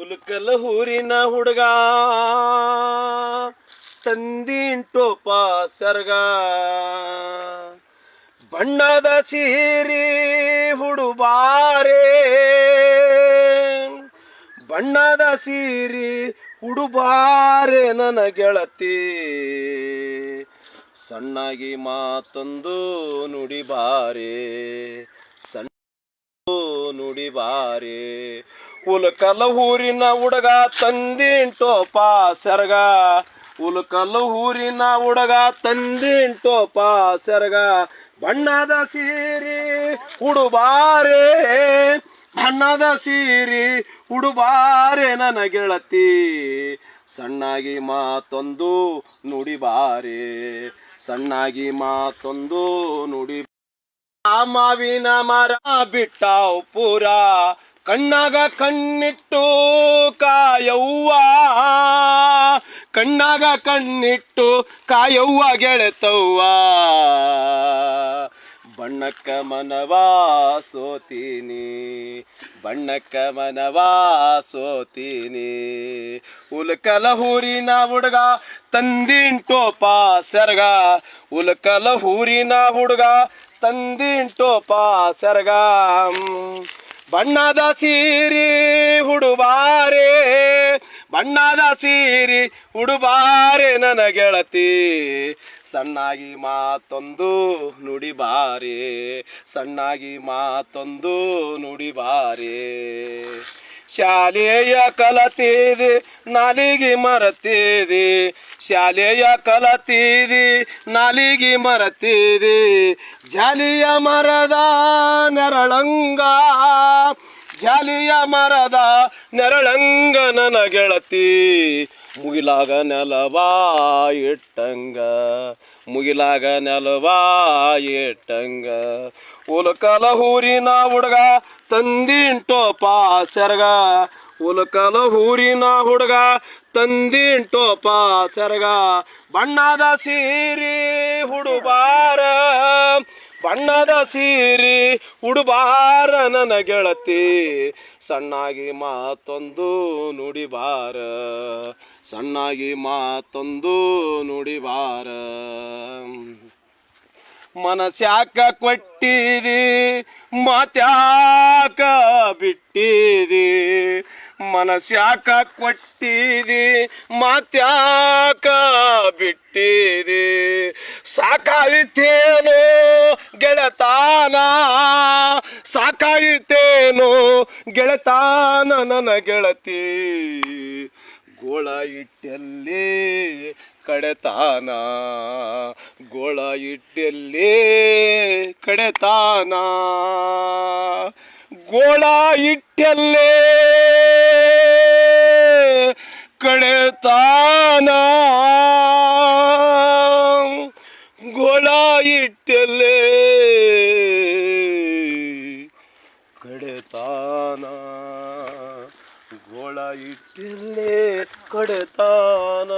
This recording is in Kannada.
ಉಲ್ಕಲ್ ಊರಿನ ಹುಡುಗ. ತಂದಿಂಟೋಪ ಟೋಪ ಸರ್ಗ ಬಣ್ಣದ ಸೀರಿ ಹುಡುಬಾರೆ. ಬಣ್ಣದ ಸೀರಿ ಹುಡುಬಾರೆ ನನ್ನ ಗೆಳತಿ ಸಣ್ಣಾಗಿ ಮಾತೊಂದು ನುಡಿಬಾರೆ. ಸಣ್ಣ ನುಡಿಬಾರೆ. ಉಲ್ಕಲ್ಲ ಊರಿನ ಹುಡುಗ ತಂದಿಂಟೋಪ ಟೋಪ ಸೆರಗ. ಉಲ್ಕಲ್ಲ ಊರಿನ ಹುಡುಗ ತಂದಿಂಟೋಪ ಟೋಪ ಸೆರಗ. ಬಣ್ಣದ ಸೀರಿ ಉಡುಬಾರೆ, ಬಣ್ಣದ ಸೀರಿ ಉಡುಬಾರೆ ನನ್ನ ಗೆಳತಿ ಸಣ್ಣಾಗಿ ಮಾತೊಂದು ನುಡಿಬಾರೆ, ಸಣ್ಣಾಗಿ ಮಾತೊಂದು ನುಡಿ ಆ ಮಾವಿನ ಮರ ಬಿಟ್ಟಾವ್ ಪೂರ. ಕಣ್ಣಾಗ ಕಣ್ಣಿಟ್ಟು ಕಾಯವ್ವ. ಕಣ್ಣಾಗ ಕಣ್ಣಿಟ್ಟು ಕಾಯವ್ವ ಗೆಳೆತವ್ವ. ಬಣ್ಣಕ್ಕ ಮನವಾ ಸೋತೀನಿ. ಬಣ್ಣಕ್ಕ ಮನವಾ ಸೋತೀನಿ. ಉಲ್ಕಲ ಹೂರಿನ ಹುಡುಗ ತಂದಿಂಟೋಪ ಟೋಪ ಸೆರಗ. ಉಲ್ಕಲ ಹೂರಿನ ಹುಡುಗ ತಂದಿಂಟೋಪ ಟೋಪ ಸೆರಗ. ಬಣ್ಣದ ಸೀರಿ ಹುಡುಬಾರೆ ಬಣ್ಣದ ಸೀರಿ ಹುಡುಬಾರೆ ನನ್ನ ಗೆಳತಿ ಸಣ್ಣಾಗಿ ಮಾತೊಂದು ನುಡಿಬಾರೆ, ಸಣ್ಣಾಗಿ ಮಾತೊಂದು ನುಡಿಬಾರೆ. ಶಾಲೆಯ ಕಲತಿದೆ, ನಾಲಿಗೆ ಮರತಿದೆ ಶಾಲೆಯ ಕಲತೀರಿ, ನಾಲಿಗೆ ಮರತೀರಿ. ಜಾಲಿಯ ಮರದ ನೆರಳಂಗ, ಜಾಲಿಯ ಮರದ ನೆರಳಂಗ ನನ ಗೆಳತಿ ಮುಗಿಲಾಗ ನೆಲವಾ ಇಟ್ಟಂಗ, ಮುಗಿಲಾಗ ನೆಲವಾ ಇಟ್ಟಂಗ. ಉಲಕಲ ಹೂರಿನ ಹುಡುಗ ತಂದಿಂಟೋಪ ಟೋಪ ಸೆರಗ. ಉಲಕಲ ಊರಿನ ಹುಡುಗ, ತಂದಿನ್ ಟೋಪ ಸೆರಗ. ಬಣ್ಣದ ಸೀರಿ ಹುಡುಬಾರ, ಬಣ್ಣದ ಸೀರಿ ಉಡುಬಾರ ನನ್ನ ಗೆಳತಿ. ಸಣ್ಣಾಗಿ ಮಾತೊಂದು ನುಡಿಬಾರ, ಸಣ್ಣಾಗಿ ಮಾತೊಂದು ನುಡಿಬಾರ. ಮನಸ್ಯಾಕ ಕೊಟ್ಟಿದಿ, ಮಾತ್ಯಾಕ ಬಿಟ್ಟಿದಿ. ಮನಸ್ಯಾಕ ಕೊಟ್ಟಿದಿ, ಮಾತ್ಯಾಕ ಬಿಟ್ಟಿದಿ. ಸಾಕಾಯಿತೇನೋ ಗೆಳತಾನ ಸಾಕಾಯಿತೇನೋ ಗೆಳತಾನ ನನ್ನ ಗೆಳತಿ. ಗೋಳ ಇಟ್ಟಲ್ಲಿ ಕಡೆತಾನ, ಗೋಳ ಇಟ್ಟಲ್ಲಿ ಕಡೆತಾನ. ಗೋಳ ಇಟ್ಟಲ್ಲೇ ಕಡೆತಾನ ಗೋಳ ಇಟ್ಟಲ್ಲೇ ಕಡೆತಾನ ಗೋಳ ಇಟ್ಟಲ್ಲೇ ಕಡೆತಾನ